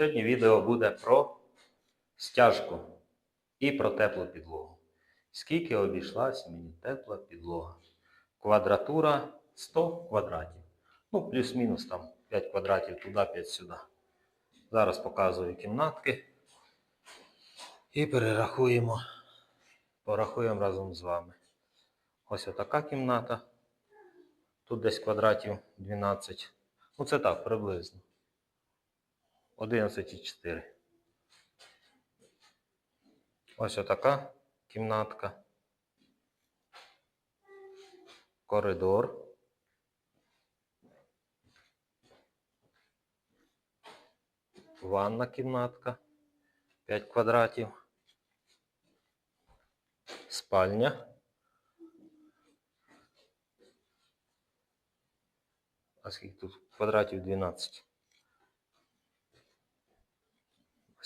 Сьогодні відео буде про стяжку і про теплу підлогу. Скільки обійшлася мені тепла підлога? Квадратура 100 квадратів. Ну, плюс-мінус там 5 квадратів туди, 5 сюди. Зараз показую кімнатки. І перерахуємо. Порахуємо разом з вами. Ось отака кімната. Тут десь квадратів 12. Ну це так, приблизно. 11,4. Ось отака кімнатка. Коридор. Ванна кімнатка. 5 квадратів. Спальня. А скільки тут? Квадратів 12.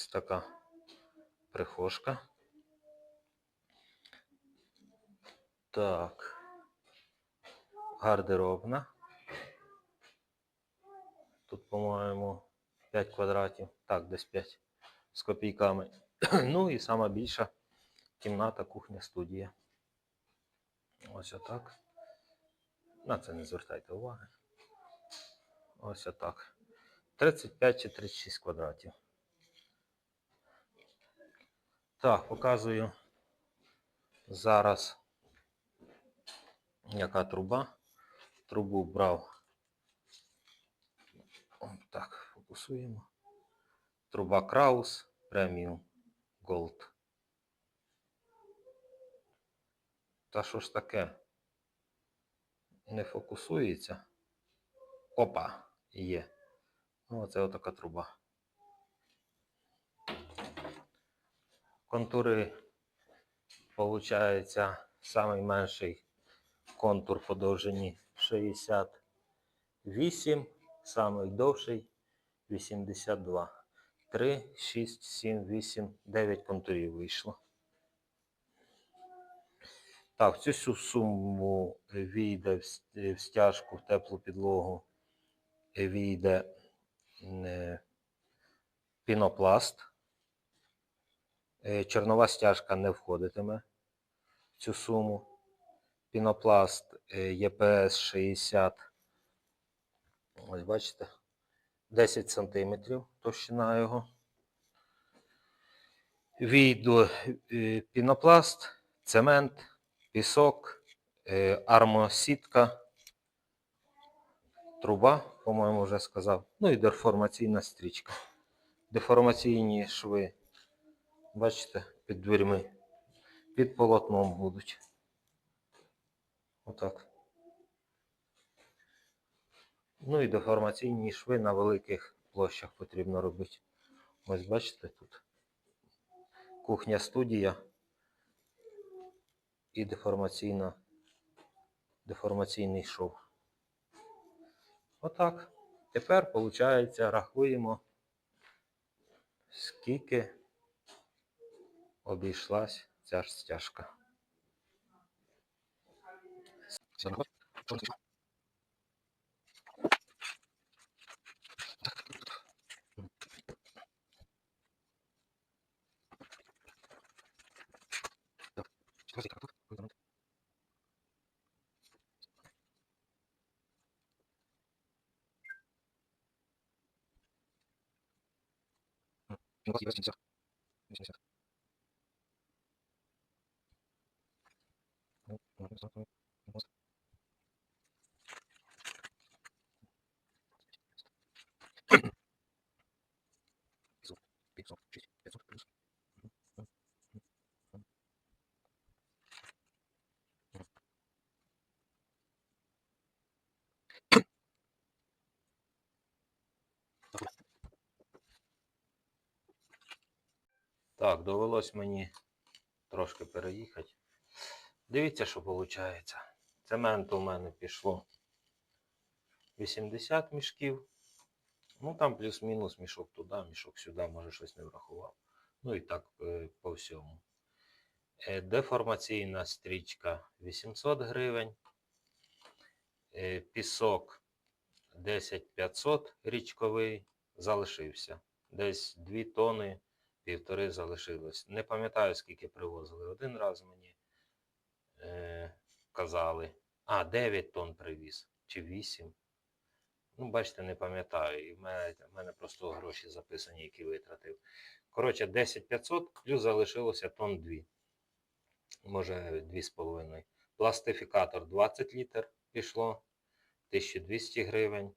Ось така прихожка. Так. Гардеробна. Тут, по-моєму, 5 квадратів. Так, десь 5 з копійками. Ну і сама більша кімната, кухня, студія. Ось отак. На це не звертайте уваги. Ось отак. 35 чи 36 квадратів. Так, показую зараз, яка труба. Трубу брав. О, Так, фокусуємо. Труба Краус Premium Gold. Та що ж таке? Не фокусується. Опа, є. Ну, оце отака труба. Контури, виходить, найменший контур по довжині 68, самий довший 82. 3, 6, 7, 8, 9 контурів вийшло. Так, цю всю суму війде в стяжку, в теплу підлогу, війде е, пінопласт. Е, Чорнова стяжка не входитиме в цю суму. Пінопласт е, ЄПС 60. Ось бачите, 10 см товщина його. Війду е, пінопласт, цемент, пісок, армосітка, труба, по-моєму, вже сказав. Ну і деформаційна стрічка. Деформаційні шви Бачите, під дверьми. Під полотном будуть. Отак. Ну і деформаційні шви на великих площах потрібно робити. Ось бачите тут. Кухня студія і деформаційна, деформаційний шов. Отак. Тепер, виходить, рахуємо, скільки обійшлась ця ж стяжка. Так, довелось мені трошки переїхати. Дивіться, що виходить. Цементу у мене пішло 80 мішків. Ну там плюс-мінус мішок туди, мішок сюди, може щось не врахував. Ну і так е, по всьому. Е, Деформаційна стрічка 800 гривень. Е, Пісок 10500 річковий залишився. десь 2 тони, півтори залишилось. Не пам'ятаю, скільки привозили. Один раз мені е, казали. А, 9 тонн привіз. Чи 8. Ну, бачите, не пам'ятаю. І в мене, в мене просто гроші записані, які витратив. Коротше, 10 500, плюс залишилося тонн 2. Може, 2,5. Пластифікатор 20 літр пішло, 1200 гривень.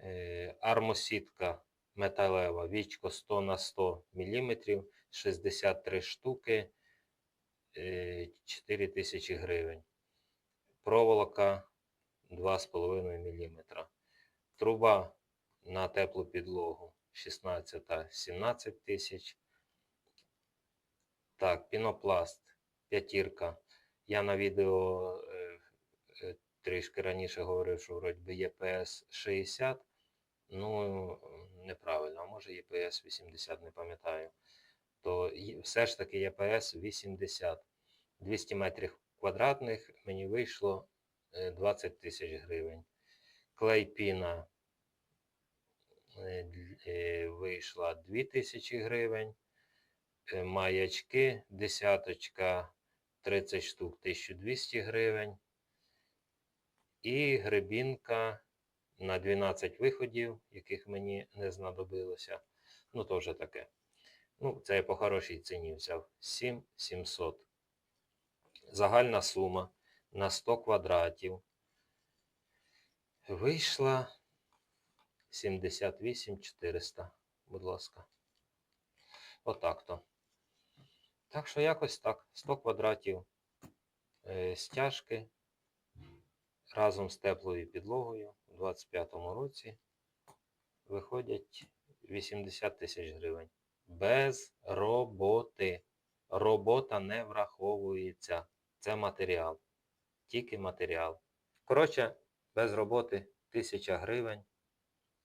Е, армосітка металева, вічко 100 на 100 мм, 63 штуки, е, 4000 гривень. Проволока 2,5 мм. Труба на теплу підлогу 16 17 тисяч. Так, пінопласт, п'ятірка. Я на відео е, е, трішки раніше говорив, що вроді ЄПС 60. Ну, неправильно, а може ЄПС 80, не пам'ятаю. То все ж таки ЄПС 80. 200 метрів квадратних мені вийшло е, 20 тисяч гривень. Клей піна е, е, вийшла 2 тисячі гривень. Е, Маячки, десяточка, 30 штук, 1200 гривень. І гребінка на 12 виходів, яких мені не знадобилося. Ну, то вже таке. Ну, це я по хорошій ціні взяв. 7700. Загальна сума на 100 квадратів вийшла 78 400, будь ласка. Отак то. Так що якось так. 100 квадратів е, стяжки разом з теплою підлогою у 25-му році виходять 80 тисяч гривень. Без роботи. Робота не враховується. Це матеріал. Тільки матеріал. Коротше, без роботи 1000 гривень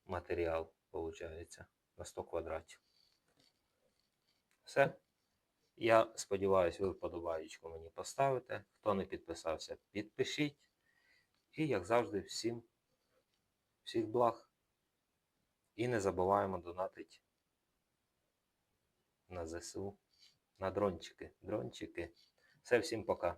матеріал виходить на 100 квадратів. Все. Я сподіваюся, ви вподобаєчку мені поставите. Хто не підписався, підпишіть. І, як завжди, всім всіх благ. І не забуваємо донатити на ЗСУ, на дрончики. Дрончики. Все, всім пока.